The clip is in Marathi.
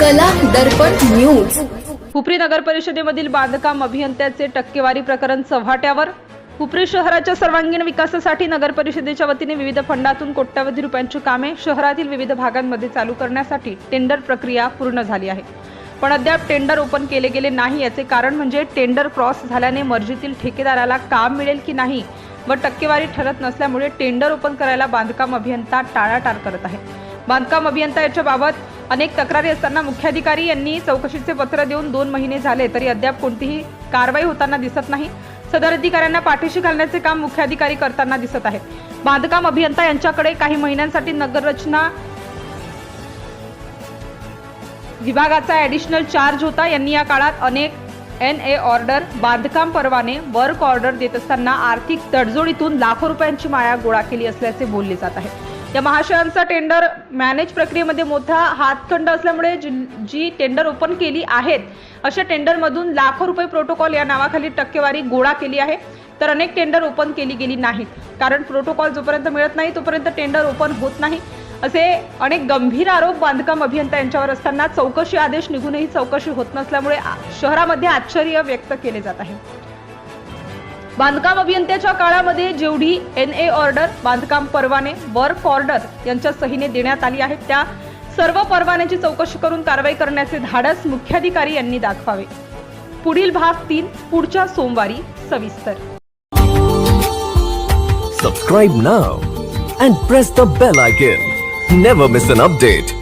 दर्पण न्यूज. हुपरी नगर परिषदेमधील बांधकाम अभियंत्याचे टक्केवारी प्रकरण चव्हाट्यावर. हुपरी शहराच्या सर्वांगीण विकासासाठी नगर परिषदेच्या वतीने विविध फंडातून कोट्यवधी रुपयांची कामे शहरातील विविध भागांमध्ये चालू करण्यासाठी टेंडर प्रक्रिया पूर्ण झाली आहे. पण अद्याप टेंडर ओपन केले गेले नाही याचे कारण म्हणजे टेंडर क्रॉस झाल्याने मर्जीतील ठेकेदाराला काम मिळेल की नाही व टक्केवारी ठरत नसल्यामुळे टेंडर ओपन करायला बांधकाम अभियंता टाळाटाळ करत आहे. बांधकाम अभियंता याच्याबाबत अनेक तक्रारी असताना मुख्याधिकारी यांनी चौकशीचे पत्र देऊन दोन महिने झाले तरी अद्याप कोणतीही कारवाई होताना दिसत नाही. सदर अधिकाऱ्यांना पाठीशी घालण्याचे काम मुख्याधिकारी करताना दिसत आहे. बांधकाम अभियंता यांच्याकडे काही महिन्यांसाठी नगररचना विभागाचा ॲडिशनल चार्ज होता. यांनी या काळात अनेक एन ए ऑर्डर बांधकाम परवाने वर्क ऑर्डर देत असताना आर्थिक तडजोडीतून लाखो रुपयांची माया गोळा केली असल्याचे बोलले जात आहे. या महाशयांचा टेंडर मॅनेज प्रक्रियेमध्ये मोठा हातखंड असल्यामुळे जी जी टेंडर ओपन केली आहेत अशा टेंडरमधून लाखो रुपये प्रोटोकॉल या नावाखाली टक्केवारी गोळा केली आहे. तर अनेक टेंडर ओपन केली गेली नाहीत. कारण प्रोटोकॉल जोपर्यंत मिळत नाही तोपर्यंत टेंडर ओपन होत नाही. असे अनेक गंभीर आरोप बांधकाम अभियंता यांच्यावर असताना चौकशी आदेश निघूनही चौकशी होत नसल्यामुळे शहरामध्ये आश्चर्य व्यक्त केले जात आहे. बांधकाम अभियंत्याच्या काळामध्ये जेवढी एन ए ऑर्डर बांधकाम परवाने वर्क ऑर्डर यांच्या सहीने देण्यात आली आहेत त्या सर्व परवान्याची चौकशी करून कारवाई करण्याचे धाडस मुख्याधिकारी यांनी दाखवावे. पुढील भाग तीन पुढच्या सोमवारी सविस्तर. Subscribe now and press the bell icon never miss an update